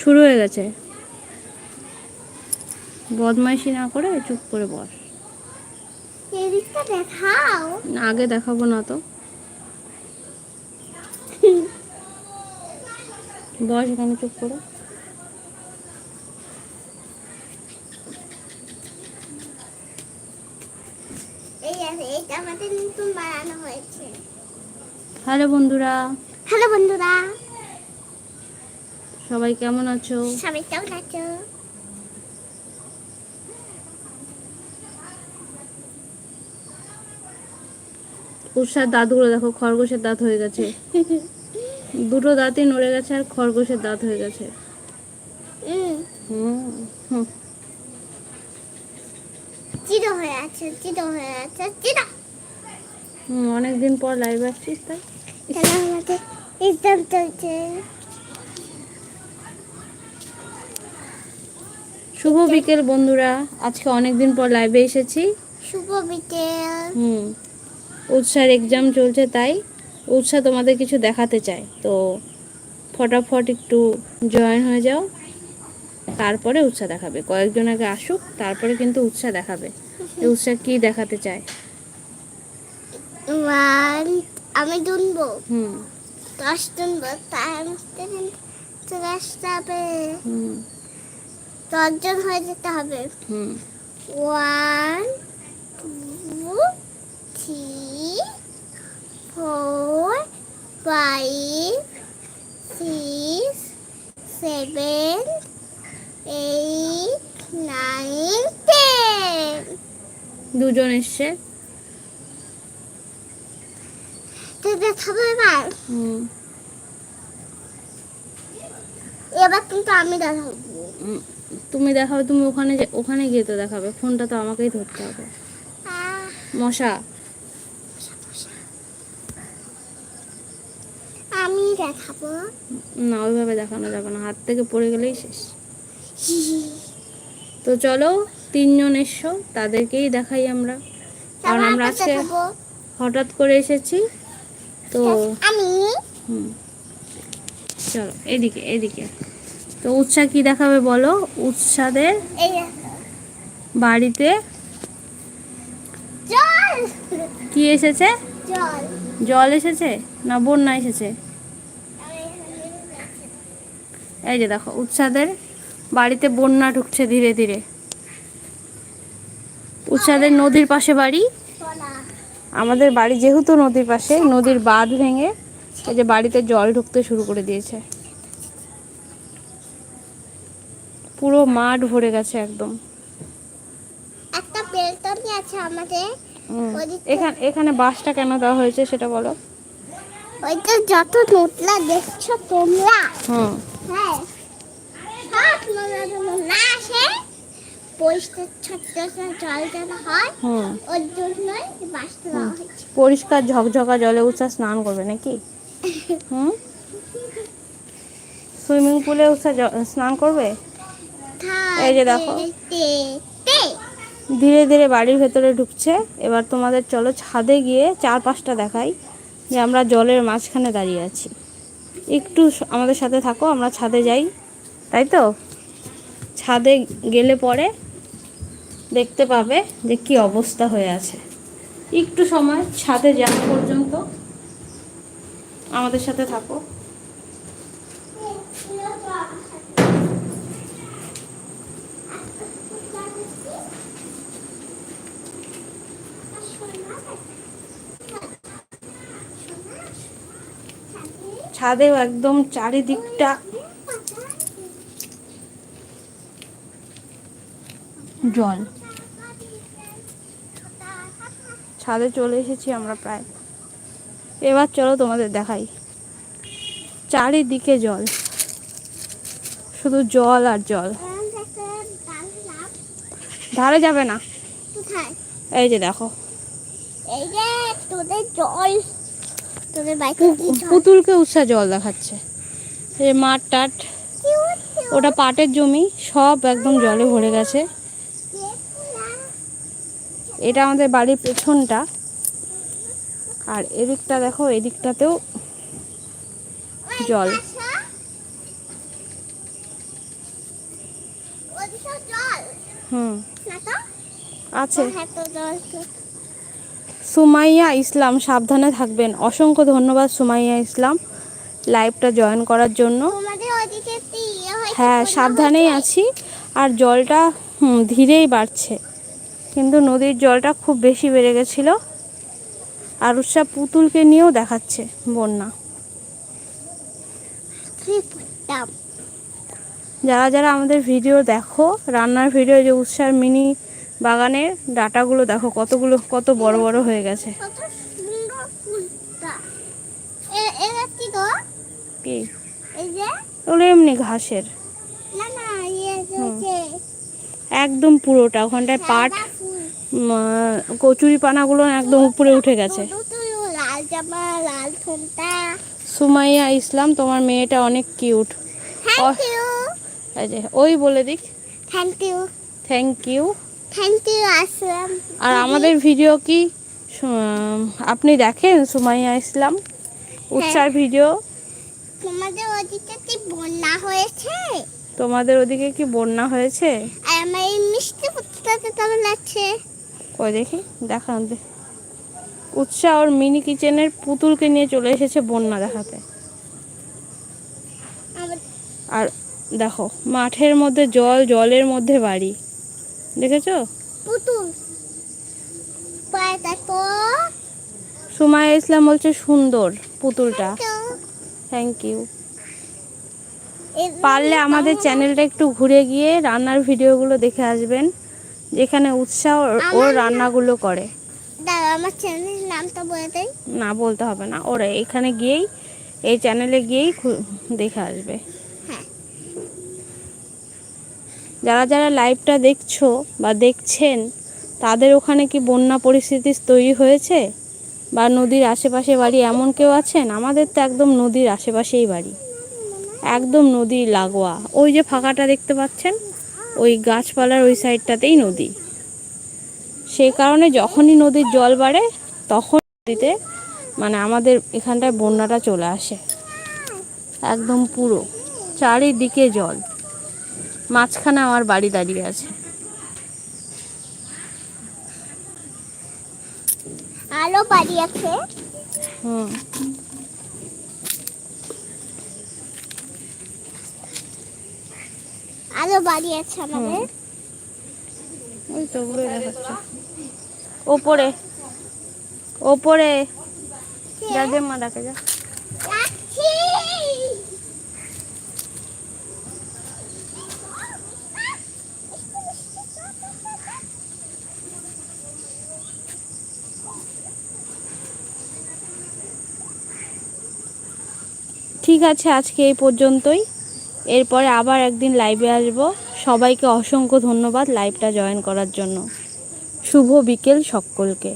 শুরু হয়ে গেছে। বদমাইশি না করে চুপ করে বস। দেখাও। আগে দেখাবো না তো। বস এখানে চুপ করে। হ্যালো বন্ধুরা। হ্যালো বন্ধুরা। সবাই কেমন আছো? সবাই কেমন আছো? উৎসার দাঁতগুলো দেখো খরগোশের দাঁত হয়ে গেছে। দুটো দাঁতই নড়ে গেছে আর খরগোশের দাঁত হয়ে গেছে। অনেকদিন পর লাইভ আসছিস তাই? আমাদের এক্সাম চলছে? শুভ বিকেল বন্ধুরা। আজকে অনেকদিন পর লাইভে এসেছি। শুভ বিকেল। হুম। উৎসার এক্সাম চলছে তাই উৎসাহ তোমাদের কিছু দেখাতে চায়। তো ফটাফট একটু জয়েন হয়ে যাও। তারপরে উৎসাহ দেখাবে। কয়েকজন আগে আসুক তারপরে কিন্তু উৎসাহ দেখাবে। উৎসাহ কি দেখাতে চায়? আমি দুনবো। হুম। দশ দুনবো তার চলে আসতে হবে। হুম। দশজন হয়ে যেতে হবে। হুম। One two three four five six seven eight nine ten দুজন এসছে। হুম। এবার কিন্তু আমি দেখাবো তুমি দেখাবে তুমি ওখানে ওখানে গিয়ে তো দেখাবে। ফোনটা তো আমাকেই ধরতে হবে। মশা। আমি দেখাবো। না ওইভাবে দেখানো যাবে না। হাত থেকে পড়ে গেলেই শেষ। তো চলো তিনজন এসছো তাদেরকেই দেখাই আমরা। কারণ আমরা আজকে হঠাৎ করে এসেছি তো আমি? হুম। চলো এদিকে এদিকে। তো উৎসাহ কি দেখাবে বলো? উৎসাদের বাড়িতে কি এসেছে? জল এসেছে? না বন্যা এসেছে? এই যে দেখো উৎসাদের বাড়িতে বন্যা ঢুকছে ধীরে ধীরে। উৎসাদের নদীর পাশে বাড়ি। আমাদের বাড়ি যেহেতু নদীর পাশে নদীর বাঁধ ভেঙে এই যে বাড়িতে জল ঢুকতে শুরু করে দিয়েছে। পুরো মাঠ ভরে গেছে একদম। একটা বেলতনি আছে আমাদের। এখানে এখানে বাসটা কেন দেওয়া হয়েছে সেটা বলো। ওইটা যত নোটলা দেখছ তোমরা। হুম। হ্যাঁ না আসে পরিষ্কার ঝকঝকা জলে উৎসাহ স্নান করবে নাকি? হুম? সুইমিং পুলে উৎসাহ স্নান করবে? এই যে দেখো। ধীরে ধীরে বাড়ির ভেতরে ঢুকছে। এবার তোমাদের চলো ছাদে গিয়ে চার পাঁচটা দেখাই যে আমরা জলের মাঝখানে দাঁড়িয়ে আছি। একটু আমাদের সাথে থাকো আমরা ছাদে যাই। তাই তো? ছাদে গেলে পরে দেখতে পাবে যে কি অবস্থা হয়ে আছে। একটু সময় ছাদে যাওয়া পর্যন্ত। আমাদের সাথে থাকো। ছাদেও একদম চারিদিকটা জল। ছাদে চলে এসেছি আমরা প্রায়। এবার চলো তোমাদের দেখাই। চারিদিকে জল। শুধু জল আর জল। ধারে যাবে না। এই যে দেখো। এই যে তোদের জল। তোদের বাইকে পুতুলকে উৎসাহ জল দেখাচ্ছে। এই মাঠ টাট। ওটা পাটের জমি সব একদম জলে ভরে গেছে। এটা আমাদের বাড়ির পেছনটা। আর এদিকটা দেখো এদিকটাতেও জল। জল। হুম। আছে। হ্যাঁ। সুমাইয়া ইসলাম সাবধানে থাকবেন। অসংখ্য ধন্যবাদ সুমাইয়া ইসলাম লাইভটা জয়েন করার জন্য। ইয়ে হ্যাঁ সাবধানেই আছি। আর জলটা ধীরেই বাড়ছে। কিন্তু নদীর জলটা খুব বেশি বেড়ে গেছিল। আর উৎসব পুতুলকে নিয়েও দেখাচ্ছে বন্যা। যারা যারা আমাদের ভিডিও দেখো রান্নার ভিডিও যে উৎসার মিনি বাগানের ডাটাগুলো দেখো কতগুলো কত বড় বড় হয়ে গেছে। কি? ওগুলো এমনি ঘাসের। একদম পুরোটা ওখানটায় পাট কচুরি পানাগুলো একদম উপরে উঠে গেছে। সুমাইয়া ইসলাম তোমার মেয়েটা অনেক কিউট। এই যে ওই বলে দিক। Thank you thank you thank you Aslam আর আমাদের ভিডিও কি? আপনি দেখেন সুমাইয়া ইসলাম? উৎসার ভিডিও। তোমাদের ওদিকে কি বন্যা হয়েছে? তোমাদের ওদিকে কি বন্যা হয়েছে? আর আমার এই মিষ্টি ফুটটাতে কেমন লাগছে? কই দেখি দেখান দে। উৎসাহ ওর মিনি কিচেনের পুতুলকে নিয়ে চলে এসেছে বন্যা দেখাতে। আর দেখো মাঠের মধ্যে জল জলের মধ্যে বাড়ি। দেখেছ? সুমাইয়া ইসলাম বলছে সুন্দর পুতুলটা। থ্যাংক ইউ পারলে আমাদের চ্যানেলটা একটু ঘুরে গিয়ে রান্নার ভিডিওগুলো দেখে আসবেন যেখানে উৎসাহ ওর রান্নাগুলো করে। আমার চ্যানেলের নামটা বলে দেই। না বলতে হবে না ওরা এখানে গিয়েই এই চ্যানেলে গিয়েই দেখে আসবে হ্যাঁ যারা যারা লাইভটা দেখছ বা দেখছেন, তাদের ওখানে কি বন্যা পরিস্থিতি তৈরি হয়েছে? বা নদীর আশেপাশে বাড়ি এমন কেউ আছেন? আমাদের তো একদম নদীর আশেপাশেই বাড়ি। একদম নদীর লাগোয়া। ওই যে ফাঁকাটা দেখতে পাচ্ছেন? ওই গাছপালার ওই সাইডটাতেই নদী। সেই কারণে যখনই নদীর জল বাড়ে, তখন নদীতে মানে আমাদের এখানটায় বন্যাটা চলে আসে। একদম পুরো। চারিদিকে জল। মাঝখানে আমার বাড়ি দাঁড়িয়ে আছে। আলো বাড়ি আছে? হুম। আলো বাড়ি আছে আমাদের। ওই তো ওগুলোই দেখাচ্ছে। ওপরে। ওপরে। যা যে মা ডাকে যা। ঠিক আছে আজকে এই পর্যন্তই। এরপরে আবার একদিন লাইভে আসব। সবাইকে অসংখ্য ধন্যবাদ লাইভটা জয়েন করার জন্য। শুভ বিকেল সকলকে।